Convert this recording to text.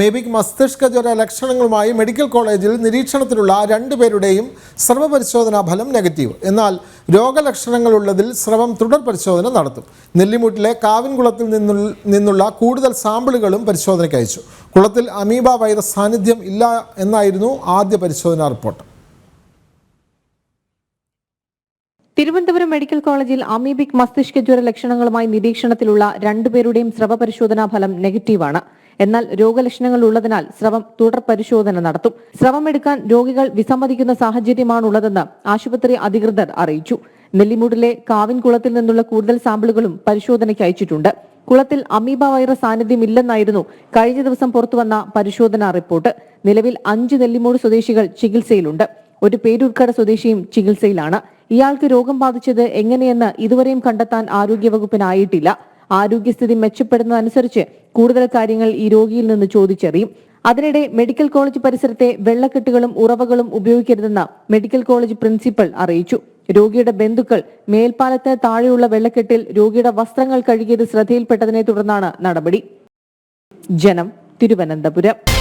Amoebic മസ്തിഷ്ക ജ്വര ലക്ഷണങ്ങളുമായി medical കോളേജിൽ നിരീക്ഷണത്തിലുള്ള രണ്ടുപേരുടെയും സ്രവ പരിശോധനാ ഫലം നെഗറ്റീവ് എന്നാൽ രോഗലക്ഷണങ്ങളുള്ളതിൽ സ്രവം തുടർ പരിശോധന നടത്തും. നെല്ലിമുട്ടിലെ കാവിൻകുളത്തിൽ നിന്നുള്ള കൂടുതൽ സാമ്പിളുകളും പരിശോധനയ്ക്ക് അയച്ചു. കുളത്തിൽ അമീബ വൈറസ് സാന്നിധ്യം ഇല്ല എന്നായിരുന്നു ആദ്യ പരിശോധനാ റിപ്പോർട്ട്. തിരുവനന്തപുരം മെഡിക്കൽ കോളേജിൽ അമീബിക് മസ്തിഷ്ക ജ്വര ലക്ഷണങ്ങളുമായി നിരീക്ഷണത്തിലുള്ള രണ്ടുപേരുടെയും സ്രവ പരിശോധനാ ഫലം നെഗറ്റീവാണ്. എന്നാൽ രോഗലക്ഷണങ്ങൾ ഉള്ളതിനാൽ സ്രവം തുടർ പരിശോധന നടത്തും. സ്രവമെടുക്കാൻ രോഗികൾ വിസമ്മതിക്കുന്ന സാഹചര്യമാണുള്ളതെന്ന് ആശുപത്രി അധികൃതർ അറിയിച്ചു. നെല്ലിമൂടിലെ കാവിൻകുളത്തിൽ നിന്നുള്ള കൂടുതൽ സാമ്പിളുകളും പരിശോധനയ്ക്ക് അയച്ചിട്ടുണ്ട്. കുളത്തിൽ അമീബ വൈറസ് സാന്നിധ്യമില്ലെന്നായിരുന്നു കഴിഞ്ഞ ദിവസം പുറത്തുവന്ന പരിശോധനാ റിപ്പോർട്ട്. നിലവിൽ അഞ്ച് നെല്ലിമൂട് സ്വദേശികൾ ചികിത്സയിലുണ്ട്. ഒരു പേരൂർക്കട സ്വദേശിയും ചികിത്സയിലാണ്. ഇയാൾക്ക് രോഗം ബാധിച്ചത് എങ്ങനെയെന്ന് ഇതുവരെയും കണ്ടെത്താൻ ആരോഗ്യവകുപ്പിനായിട്ടില്ല. ആരോഗ്യസ്ഥിതി മെച്ചപ്പെടുന്നതനുസരിച്ച് കൂടുതൽ കാര്യങ്ങൾ ഈ രോഗിയിൽ നിന്ന് ചോദിച്ചറിയും. അതിനിടെ മെഡിക്കൽ കോളേജ് പരിസരത്തെ വെള്ളക്കെട്ടുകളും ഉറവകളും ഉപയോഗിക്കരുതെന്ന് മെഡിക്കൽ കോളേജ് പ്രിൻസിപ്പൽ അറിയിച്ചു. രോഗിയുടെ ബന്ധുക്കൾ മേൽപ്പാലത്തിന് താഴെയുള്ള വെള്ളക്കെട്ടിൽ രോഗിയുടെ വസ്ത്രങ്ങൾ കഴുകിയത് ശ്രദ്ധയിൽപ്പെട്ടതിനെ തുടർന്നാണ് നടപടി. ജനം തിരുവനന്തപുരം.